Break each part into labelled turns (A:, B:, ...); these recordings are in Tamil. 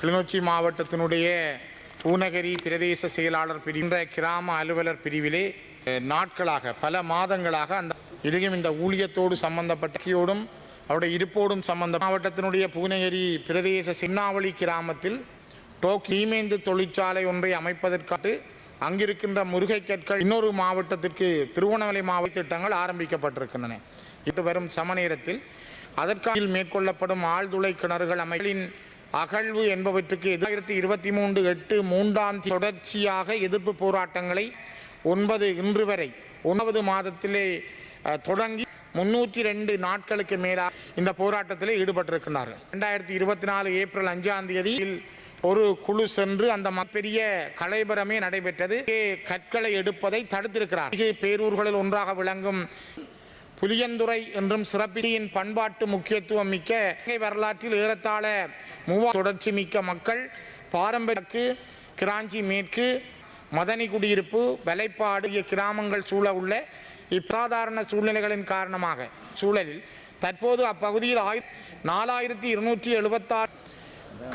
A: கிளிநொச்சி மாவட்டத்தினுடைய பூநகரி பிரதேச செயலாளர் பிரிவின்ற கிராம அலுவலர் பிரிவிலே நாட்களாக பல மாதங்களாக அந்த இதுவும் இந்த ஊழியத்தோடு சம்பந்தப்பட்டோடும் அவருடைய இருப்போடும் சம்பந்த மாவட்டத்தினுடைய பூநகரி பிரதேச சின்னாவளி கிராமத்தில் டோக் ஈமேந்து தொழிற்சாலை ஒன்றை அமைப்பதற்காட்டு அங்கிருக்கின்ற முருகை கற்கள் இன்னொரு மாவட்டத்திற்கு திருவண்ணாமலை மாவட்ட திட்டங்கள் ஆரம்பிக்கப்பட்டிருக்கின்றன. இன்று வரும் சமநேரத்தில் அதற்காக மேற்கொள்ளப்படும் ஆழ்துளை கிணறுகள் அமைகளின் அகழ்வு என்பவற்றுக்கு எதிராயிரத்தி இருபத்தி மூன்று எட்டு மூன்றாம் தொடர்ச்சியாக எதிர்ப்பு போராட்டங்களை ஒன்பது இன்று வரை ஒன்பது மாதத்திலே தொடங்கி முன்னூற்றி ரெண்டு நாட்களுக்கு மேலாக இந்த போராட்டத்தில் ஈடுபட்டிருக்கிறார்கள் ரெண்டாயிரத்தி இருபத்தி நாலு ஏப்ரல் அஞ்சாம் தேதியில் ஒரு குழு சென்று அந்த ம- பெரிய கலைபரமே நடைபெற்றது. கற்களை எடுப்பதை தடுத்திருக்கிறார். பேரூர்களில் ஒன்றாக விளங்கும் புளியந்துறை என்றும் சிறப்பியின் பண்பாட்டு முக்கியத்துவம் மிக்க வரலாற்றில் ஏறத்தாழ மூவா தொடர்ச்சி மிக்க மக்கள் பாரம்பரியக்கு கிராஞ்சி மேற்கு மதனி குடியிருப்பு வலைப்பாடு கிராமங்கள் சூழ உள்ள இப்பாதாரண சூழ்நிலைகளின் காரணமாக சூழலில் தற்போது அப்பகுதியில் ஆயிர நாலாயிரத்தி இருநூற்றி எழுபத்தாறு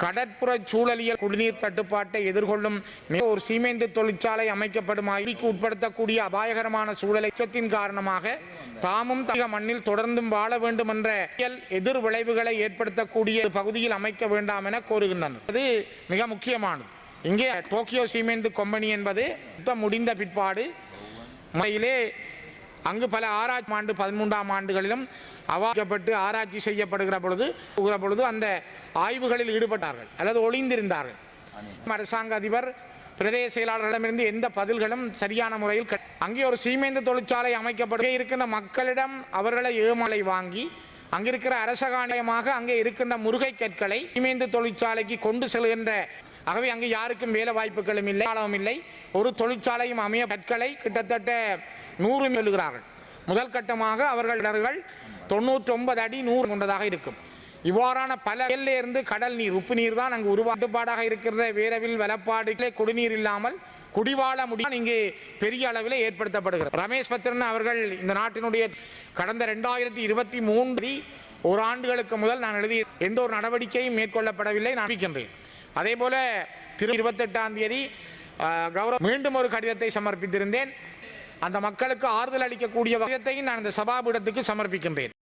A: கடற்புற சூழலியல் குடிநீர் தட்டுப்பாட்டை எதிர்கொள்ளும் மிக ஒரு சீமெந்து தொழிற்சாலை அமைக்கப்படும் ஆய்வுக்கு உட்படுத்தக்கூடிய அபாயகரமான சூழல் எச்சத்தின் காரணமாக தாமும் தமிழக மண்ணில் தொடர்ந்தும் வாழ வேண்டும் என்ற எதிர் விளைவுகளை ஏற்படுத்தக்கூடிய பகுதியில் அமைக்க வேண்டாம் என கோருகின்றனர். அது மிக முக்கியமானது. இங்கே டோக்கியோ சீமெந்து கம்பெனி என்பது முடிந்த பிற்பாடு முறையிலே அங்கு பல ஆராய்ச்சி ஆண்டு பதிமூன்றாம் ஆண்டுகளிலும் அவாக்கப்பட்டு ஆராய்ச்சி செய்யப்படுகிற பொழுது பொழுது அந்த ஆய்வுகளில் ஈடுபட்டார்கள் அல்லது ஒளிந்திருந்தார்கள். அரசாங்க அதிபர் பிரதேச செயலாளர்களிடமிருந்து எந்த பதில்களும் சரியான முறையில் அங்கே ஒரு சீமேந்து தொழிற்சாலை அமைக்கப்பட்டு இருக்கின்ற மக்களிடம் அவர்களை ஏமாலை வாங்கி அங்கிருக்கிற அரசகாணியமாக அங்கே இருக்கின்ற முருகை கற்களை சீமேந்து தொழிற்சாலைக்கு கொண்டு செல்கின்ற ஆகவே அங்கு யாருக்கும் வேலை வாய்ப்புகளும் இல்லை காலமும் இல்லை. ஒரு தொழிற்சாலையும் அமைய கற்களை கிட்டத்தட்ட நூறு சொல்லுகிறார்கள். முதல் கட்டமாக அவர்கள் இடர்கள் தொண்ணூற்றி ஒன்பது அடி நூறு கொண்டதாக இருக்கும். இவ்வாறான பல இருந்து கடல் நீர் உப்பு நீர் தான் அங்கு உருவாட்டுப்பாடாக இருக்கிற வேரவில் வலப்பாடுகளே குடிநீர் இல்லாமல் குடிவாழ முடியும் இங்கு பெரிய அளவில் ஏற்படுத்தப்படுகிறது. ரமேஷ் பத்ரன் அவர்கள் இந்த நாட்டினுடைய கடந்த ரெண்டாயிரத்தி இருபத்தி மூன்று ஒரு ஆண்டுகளுக்கு முதல் நான் எழுதி எந்த ஒரு நடவடிக்கையும் மேற்கொள்ளப்படவில்லை நான் நம்பிக்கின்றேன். அதே போல திரு இருபத்தெட்டாம் தேதி கௌரவ மீண்டும் ஒரு கடிதத்தை சமர்ப்பித்திருந்தேன். அந்த மக்களுக்கு ஆறுதல் அளிக்கக்கூடிய வகையத்தையும் நான் இந்த சபாபீடத்துக்கு சமர்ப்பிக்கின்றேன்.